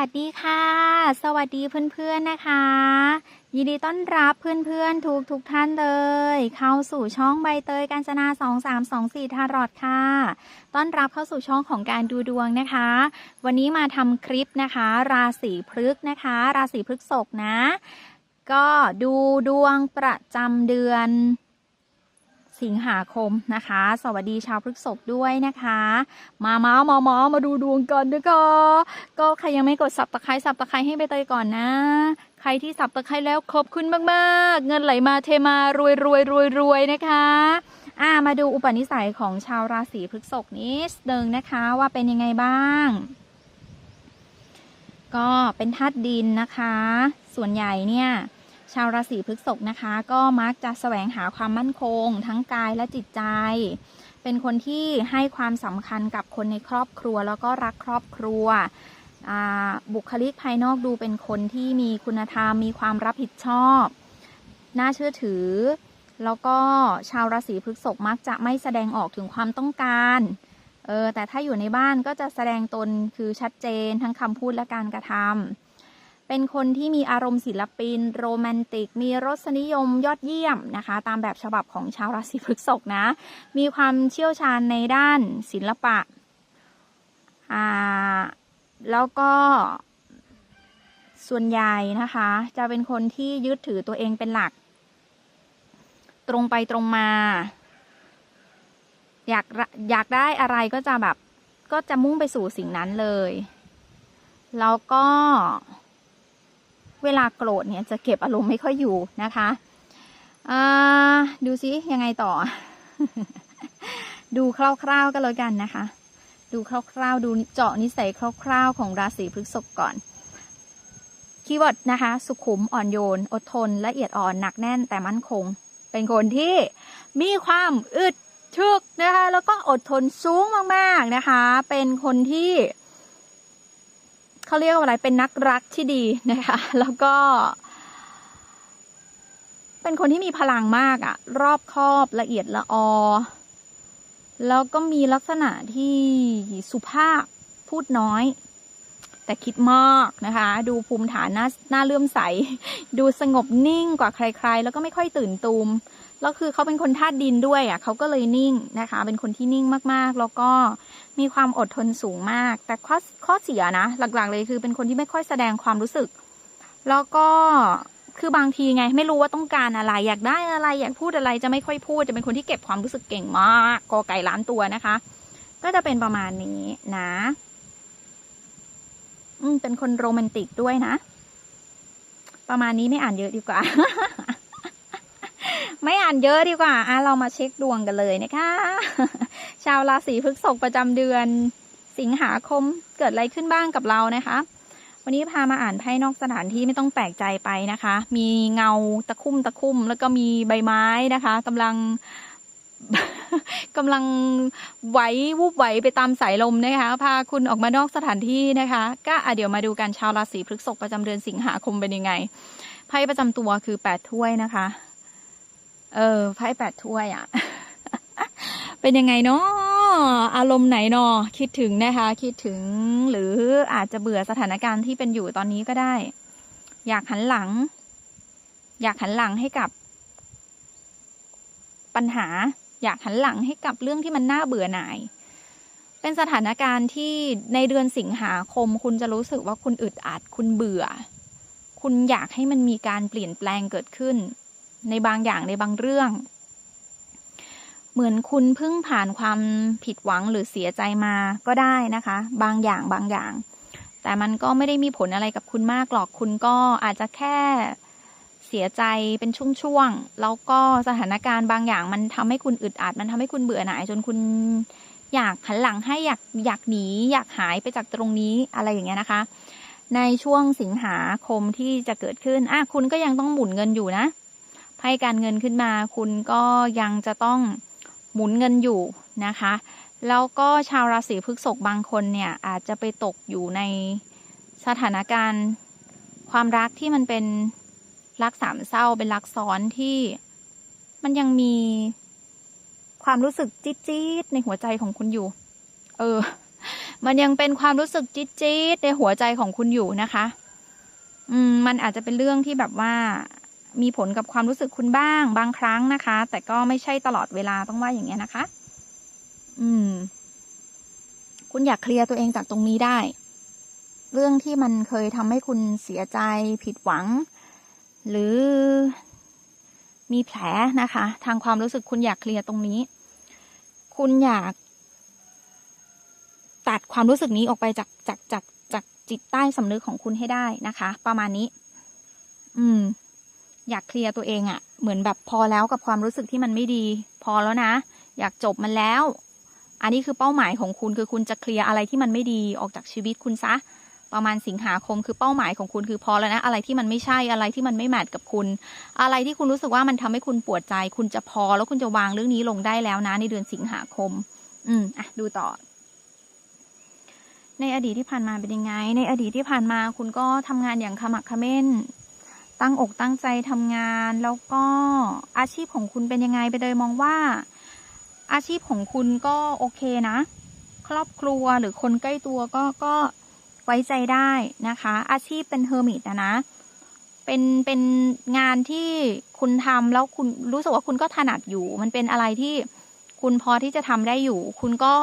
สวัสดีค่ะ สวัสดีเพื่อนๆนะคะ ยินดีต้อนรับเพื่อนๆทุกทุกๆท่านเลย เข้าสู่ช่องใบเตยกาญจนา2324ทารอดค่ะ ต้อนรับเข้าสู่ช่องของการดูดวงนะคะ วันนี้มาทำคลิปนะคะ ราศีพฤกษ์นะคะ ราศีพฤกษภนะ ก็ดูดวงประจำเดือน สิงหาคมนะคะ สวัสดีชาวพฤกษภด้วยนะคะ มาเมาส์มาเมาส์มาดูดวงกันนะคะก็ใครยังไม่กดสับตะไคร้สับตะไคร้ให้ใบเตยก่อนนะ ใครที่สับตะไคร้แล้วขอบคุณมากๆ เงินไหลมาเทมารวยรวยรวยรวยนะคะอ่ามาดูอุปนิสัยของชาวราศีพฤกษภนิดนึงนะคะว่าเป็นยังไงบ้าง ก็เป็นธาตุดินนะคะ ส่วนใหญ่เนี่ย ชาวราศีพฤษภนะคะ ก็มักจะแสวงหาความมั่นคง ทั้งกายและจิตใจ เป็นคนที่ให้ความสำคัญกับคนในครอบครัว แล้วก็รักครอบครัว บุคลิกภายนอกดูเป็นคนที่มีคุณธรรม มีความรับผิดชอบ น่าเชื่อถือ แล้วก็ชาวราศีพฤษภมักจะไม่แสดงออกถึงความต้องการเออแต่ถ้าอยู่ในบ้านก็จะแสดงตนคือชัดเจนทั้งคำพูดและการกระทำ เป็นคนที่มีอารมณ์ศิลปิน โรแมนติก มีรสนิยมยอดเยี่ยมนะคะ ตามแบบฉบับของชาวราศีพฤษภนะ มีความเชี่ยวชาญในด้านศิลปะอ่าแล้วก็ส่วนใหญ่นะคะ จะเป็นคนที่ยึดถือตัวเองเป็นหลัก ตรงไปตรงมา อยากอยากได้อะไรก็จะแบบก็จะมุ่งไปสู่สิ่งนั้นเลย แล้วก็ เวลาโกรธเนี่ยจะเก็บอารมณ์ไม่ค่อยอยู่นะคะดูซิยังไงต่อ ดูคร่าวๆกันเลยกันนะคะ ดูคร่าวๆ ดูเจาะนิสัยคร่าวๆ ของราศีพฤษภก่อน คีย์เวิร์ดนะคะ สุขุมอ่อนโยน อดทนละเอียดอ่อนหนักแน่นแต่มั่นคง เป็นคนที่มีความอึดทึกนะคะ แล้วก็อดทนสูงมากๆนะคะ เป็นคนที่ เขาเรียกว่าอะไรเป็นนักรักที่ดีนะคะ แล้วก็ เป็นคนที่มีพลังมากอะรอบคอบละเอียดละออ แล้วก็มีลักษณะที่สุภาพพูดน้อย แต่คิดมากนะคะ ดูภูมิฐานหน้าหน้าเลื่อมใส ดูสงบนิ่งกว่าใคร ๆ แล้วก็ไม่ค่อยตื่นตูมแล้วคือเขาเป็นคนธาตุดินด้วยอะเขาก็เลยนิ่งนะคะ เป็นคนที่นิ่งมากๆ แล้วก็ มีความอดทนสูงมาก แต่ข้อข้อเสียนะ หลักๆ เลยคือเป็นคนที่ไม่ค่อยแสดงความรู้สึก แล้วก็คือบางทีไง ไม่รู้ว่าต้องการอะไร อยากได้อะไรอยากพูดอะไรจะไม่ค่อยพูด จะเป็นคนที่เก็บความรู้สึกเก่งมากกอไก่ล้านตัวนะคะ ก็จะเป็นประมาณนี้นะ อืมเป็นคนโรแมนติกด้วยนะ ประมาณนี้ไม่อ่านเยอะดีกว่า ไม่อ่านเยอะดีกว่าอะเรามาเช็คดวงกันเลยนะคะ ชาวราศีพฤษภประจำเดือน สิงหาคมเกิดอะไรขึ้นบ้างกับเรานะคะ วันนี้พามาอ่านไพ่นอกสถานที่ไม่ต้องแปลกใจไปนะคะ มีเงาตะคุ่มตะคุ่มแล้วก็มีใบไม้นะคะกำลังกำลังไหววูบไหวไปตามสายลมนะคะ พาคุณออกมานอกสถานที่นะคะ ก็อะเดี๋ยวมาดูกันชาวราศีพฤษภประจำเดือนสิงหาคมเป็นยังไงไพ่ประจำตัวคือแปดถ้วยนะคะ เออไพ่แปดถ้วยอะ่ะ เป็นยังไงเนาะอารมณ์ไหนเนาะคิดถึงนะคะ คิดถึงหรืออาจจะเบื่อสถานการณ์ที่เป็นอยู่ตอนนี้ก็ได้ อยากหันหลัง อยากหันหลังให้กับ ปัญหา อยากหันหลังให้กับเรื่องที่มันน่าเบื่อหน่าย เป็นสถานการณ์ที่ในเดือนสิงหาคม คุณจะรู้สึกว่าคุณอึดอัดคุณเบื่อ คุณอยากให้มันมีการเปลี่ยนแปลงเกิดขึ้น ในบางอย่างในบางเรื่อง เหมือนคุณเพิ่งผ่านความผิดหวังหรือเสียใจมาก็ได้นะคะ บางอย่างบางอย่าง แต่มันก็ไม่ได้มีผลอะไรกับคุณมากหรอกคุณก็อาจจะแค่เสียใจเป็นช่วงๆแล้วก็สถานการณ์บางอย่าง มันทำให้คุณอึดอัด มันทำให้คุณเบื่อหน่ายจนคุณอยากหันหลังให้อยากอยากหนีอยากหายไปจากตรงนี้อะไรอย่างเงี้ยนะคะ ในช่วงสิงหาคมที่จะเกิดขึ้นอะคุณก็ยังต้องหมุนเงินอยู่นะไพ่การเงินขึ้นมา คุณก็ยังจะต้อง หมุนเงินอยู่นะคะ แล้วก็ชาวราศีพฤษภบางคนเนี่ยอาจจะไปตกอยู่ในสถานการณ์ความรักที่มันเป็นรักสามเศร้าเป็นรักซ้อนที่มันยังมีความรู้สึกจี๊ดๆในหัวใจของคุณอยู่ เออ มันยังเป็นความรู้สึกจี๊ดจี๊ดในหัวใจของคุณอยู่นะคะ อืม มันอาจจะเป็นเรื่องที่แบบว่า มีผลกับความรู้สึกคุณบ้างบางครั้งนะคะ แต่ก็ไม่ใช่ตลอดเวลาต้องว่าอย่างเงี้ยนะคะ อืม คุณอยากเคลียร์ตัวเองจากตรงนี้ได้ เรื่องที่มันเคยทำให้คุณเสียใจผิดหวัง หรือมีแผลนะคะ ทางความรู้สึกคุณอยากเคลียร์ตรงนี้ คุณอยาก ตัดความรู้สึกนี้ออกไปจากจากจากจากจิตใต้สำนึกของคุณให้ได้นะคะ ประมาณนี้ อืม อยากเคลียร์ตัวเองอะ่ะ เหมือนแบบพอแล้วกับความรู้สึกที่มันไม่ดี พอแล้วนะ อยากจบมันแล้ว อันนี้คือเป้าหมายของคุณคือคุณจะเคลียร์อะไรที่มันไม่ดีออกจากชีวิตคุณซะ ประมาณสิงหาคมคือเป้าหมายของคุณคือพอแล้วนะ อะไรที่มันไม่ใช่อะไรที่มันไม่แมทกับคุณ อะไรที่คุณรู้สึกว่ามันทำให้คุณปวดใจ คุณจะพอแล้วคุณจะวางเรื่องนี้ลงได้แล้วนะ ในเดือนสิงหาคม อืมอะดูต่อในอดีตที่ผ่านมาเป็นยังไง ในอดีตที่ผ่านมาคุณก็ทำงานอย่างขมักเขม้น ตั้งอกตั้งใจทำงาน แล้วก็อาชีพของคุณเป็นยังไงไปเลยมองว่า อาชีพของคุณก็โอเคนะ ครอบครัวหรือคนใกล้ตัวก็ก็ไว้ใจได้นะคะ อาชีพเป็นเฮอร์มิตนะนะเป็นเป็นงานที่คุณทำแล้วคุณรู้สึกว่าคุณก็ถนัดอยู่ มันเป็นอะไรที่คุณพอที่จะทำได้อยู่ คุณก็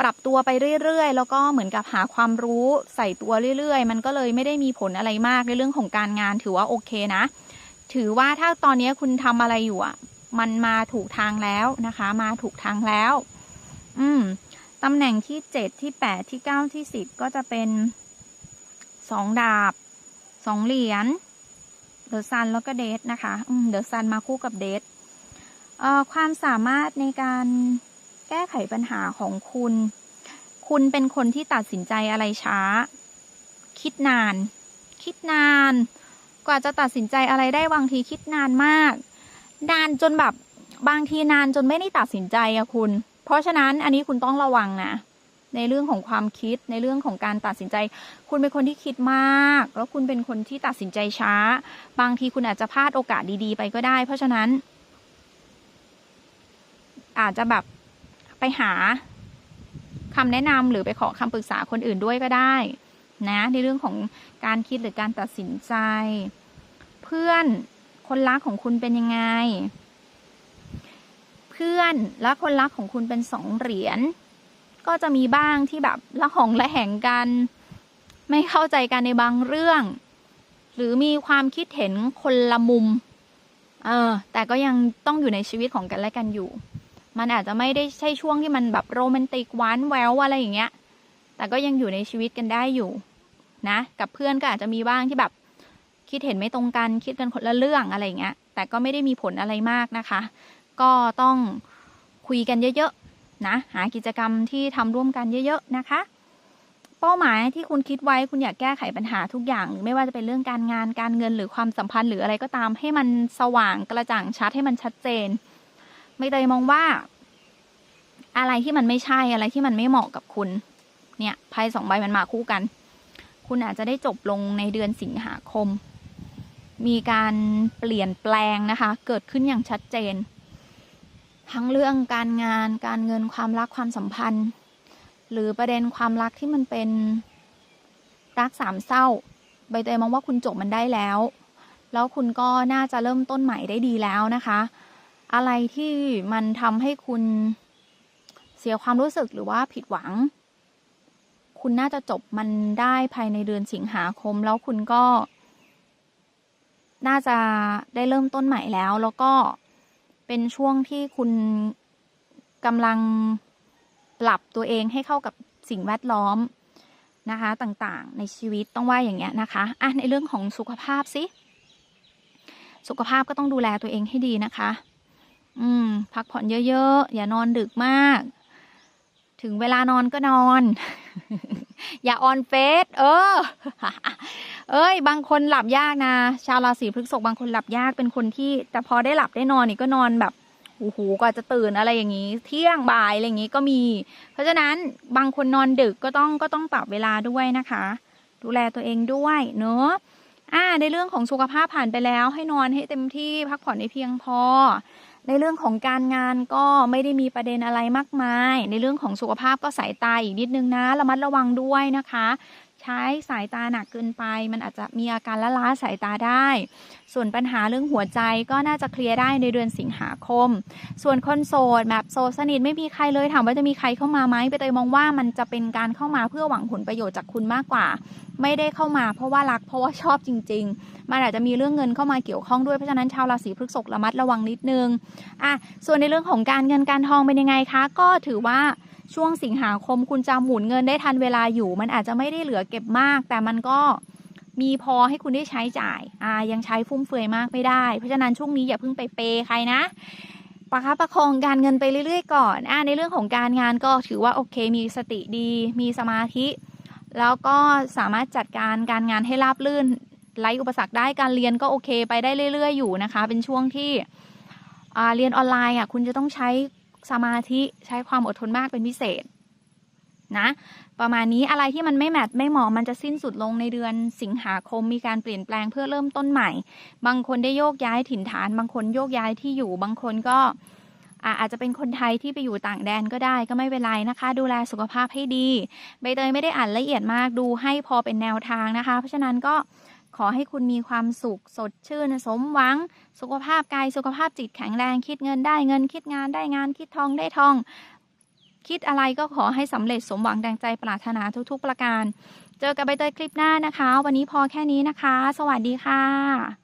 ปรับตัวไปเรื่อยๆ แล้วก็เหมือนกับหาความรู้ใส่ตัวเรื่อยๆ มันก็เลยไม่ได้มีผลอะไรมากในเรื่องของการงานถือว่าโอเคนะ ถือว่าถ้าตอนนี้คุณทำอะไรอยู่อะ มันมาถูกทางแล้วนะคะ มาถูกทางแล้ว อืมตำแหน่งที่เจ็ดที่แปดที่เก้าที่สิบก็จะเป็นสองดาบสองเหรียญเดอะซันแล้วก็เดทนะคะเดอะซันมาคู่กับเดทความสามารถในการ แก้ไขปัญหาของคุณ คุณเป็นคนที่ตัดสินใจอะไรช้า คิดนาน คิดนาน กว่าจะตัดสินใจอะไรได้บางทีคิดนานมาก นานจนแบบบางทีนานจนไม่ได้ตัดสินใจอะคุณ เพราะฉะนั้นอันนี้คุณต้องระวังนะในเรื่องของความคิดในเรื่องของการตัดสินใจ คุณเป็นคนที่คิดมาก แล้วคุณเป็นคนที่ตัดสินใจช้า บางทีคุณอาจจะพลาดโอกาสดีๆ ไปก็ได้ เพราะฉะนั้น อาจจะแบบ ไปหาคำแนะนำหรือไปขอคำปรึกษาคนอื่นด้วยก็ได้นะในเรื่องของการคิดหรือการตัดสินใจ เพื่อนคนรักของคุณเป็นยังไง เพื่อนและคนรักของคุณเป็นสองเหรียญก็จะมีบ้างที่แบบละหองละแหงกัน ไม่เข้าใจกันในบางเรื่อง หรือมีความคิดเห็นคนละมุม เออแต่ก็ยังต้องอยู่ในชีวิตของกันและกันอยู่ มันอาจจะไม่ได้ใช่ช่วงที่มันแบบโรแมนติกหวานแววอะไรอย่างเงี้ย แต่ก็ยังอยู่ในชีวิตกันได้อยู่นะ กับเพื่อนก็อาจจะมีบ้างที่แบบ คิดเห็นไม่ตรงกันคิดกันคนละเรื่องอะไรอย่างเงี้ย แต่ก็ไม่ได้มีผลอะไรมากนะคะ ก็ต้องคุยกันเยอะๆนะ หากิจกรรมที่ทำร่วมกันเยอะๆนะคะเป้าหมายที่คุณคิดไว้คุณอยากแก้ไขปัญหาทุกอย่างหรือไม่ว่าจะเป็นเรื่องการงานการเงินหรือความสัมพันธ์หรืออะไรก็ตามให้มันสว่างกระจ่างชัดให้มันชัดเจน ไม่เลยมองว่า อะไรที่มันไม่ใช่อะไรที่มันไม่เหมาะกับคุณ เนี่ยไพ่สองใบมันมาคู่กัน คุณอาจจะได้จบลงในเดือนสิงหาคม มีการเปลี่ยนแปลงนะคะ เกิดขึ้นอย่างชัดเจน ทั้งเรื่องการงาน การเงินความรักความสัมพันธ์ หรือประเด็นความรักที่มันเป็นรักสามเศร้า ใบเตยมองว่าคุณจบมันได้แล้ว แล้วคุณก็น่าจะเริ่มต้นใหม่ได้ดีแล้วนะคะ อะไรที่มันทำให้คุณเสียความรู้สึกหรือว่าผิดหวัง คุณน่าจะจบมันได้ภายในเดือนสิงหาคม แล้วคุณก็ น่าจะได้เริ่มต้นใหม่แล้ว แล้วก็เป็นช่วงที่คุณกำลังปรับตัวเองให้เข้ากับสิ่งแวดล้อมนะคะ ต่างๆ ในชีวิตต้องว่าอย่างเงี้ยนะคะอะในเรื่องของสุขภาพสิสุขภาพก็ต้องดูแลตัวเองให้ดีนะคะ อืม พักผ่อนเยอะๆ อย่านอนดึกมาก ถึงเวลานอนก็นอน อย่าออนเฟสเออ เอ้ย บางคนหลับยากนะ ชาวราศีพฤษภบางคนหลับยากเป็นคนที่ แต่พอได้หลับได้นอนนี่ก็นอนแบบโอ้โหกว่าจะตื่นอะไรอย่างนี้ เที่ยงบ่ายอะไรอย่างนี้ก็มี เพราะฉะนั้นบางคนนอนดึกก็ต้องก็ต้องปรับเวลาด้วยนะคะ ดูแลตัวเองด้วยเนอะอ่าในเรื่องของสุขภาพผ่านไปแล้ว ให้นอนให้เต็มที่พักผ่อนให้เพียงพอ ในเรื่องของการงานก็ไม่ได้มีประเด็นอะไรมากมาย ในเรื่องของสุขภาพก็สายตาอีกนิดนึงนะระมัดระวังด้วยนะคะ ใช้สายตาหนักเกินไป มันอาจจะมีอาการละล้าสายตาได้ ส่วนปัญหาเรื่องหัวใจก็น่าจะเคลียร์ได้ในเดือนสิงหาคม ส่วนคนโสดแบบโสดสนิทไม่มีใครเลยถามว่าจะมีใครเข้ามาไหมไปเตยมองว่ามันจะเป็นการเข้ามาเพื่อหวังผลประโยชน์จากคุณมากกว่า ไม่ได้เข้ามาเพราะว่ารักเพราะว่าชอบจริง ๆ มันอาจจะมีเรื่องเงินเข้ามาเกี่ยวข้องด้วยเพราะฉะนั้นชาวราศีพฤษภระมัดระวังนิดนึงอะส่วนในเรื่องของการเงินการทองเป็นยังไงคะ ก็ถือว่า ช่วงสิงหาคมคุณจะหมุนเงินได้ทันเวลาอยู่ มันอาจจะไม่ได้เหลือเก็บมาก แต่มันก็มีพอให้คุณได้ใช้จ่ายอ่ายังใช้ฟุ่มเฟือยมากไม่ได้ เพราะฉะนั้นช่วงนี้อย่าเพิ่งไปเปย์ใครนะประคับประคองการเงินไปเรื่อยๆก่อนอ่าในเรื่องของการงานก็ถือว่าโอเค มีสติดี มีสมาธิ แล้วก็สามารถจัดการการงานให้ราบรื่นไร้อุปสรรคได้การเรียนก็โอเค ไปได้เรื่อย ๆ อยู่นะคะ เป็นช่วงที่เรียนออนไลน์อะคุณจะต้องใช้ สมาธิใช้ความอดทนมากเป็นพิเศษนะประมาณนี้อะไรที่มันไม่แมทไม่เหมาะมันจะสิ้นสุดลงในเดือนสิงหาคมมีการเปลี่ยนแปลงเพื่อเริ่มต้นใหม่ บางคนได้โยกย้ายถิ่นฐาน บางคนโยกย้ายที่อยู่ บางคนก็อ่าอาจจะเป็นคนไทยที่ไปอยู่ต่างแดนก็ได้ก็ไม่เป็นไรนะคะ ดูแลสุขภาพให้ดี ใบเตยไม่ได้อ่านละเอียดมากดูให้พอเป็นแนวทางนะคะ เพราะฉะนั้นก็ ขอให้คุณมีความสุขสดชื่นสมหวัง สุขภาพกายสุขภาพจิตแข็งแรงคิดเงินได้เงินคิดงานได้งานคิดทองได้ทอง คิดอะไรก็ขอให้สำเร็จสมหวังดังใจปรารถนาทุกๆประการ เจอกับใบเตยคลิปหน้านะคะ วันนี้พอแค่นี้นะคะ สวัสดีค่ะ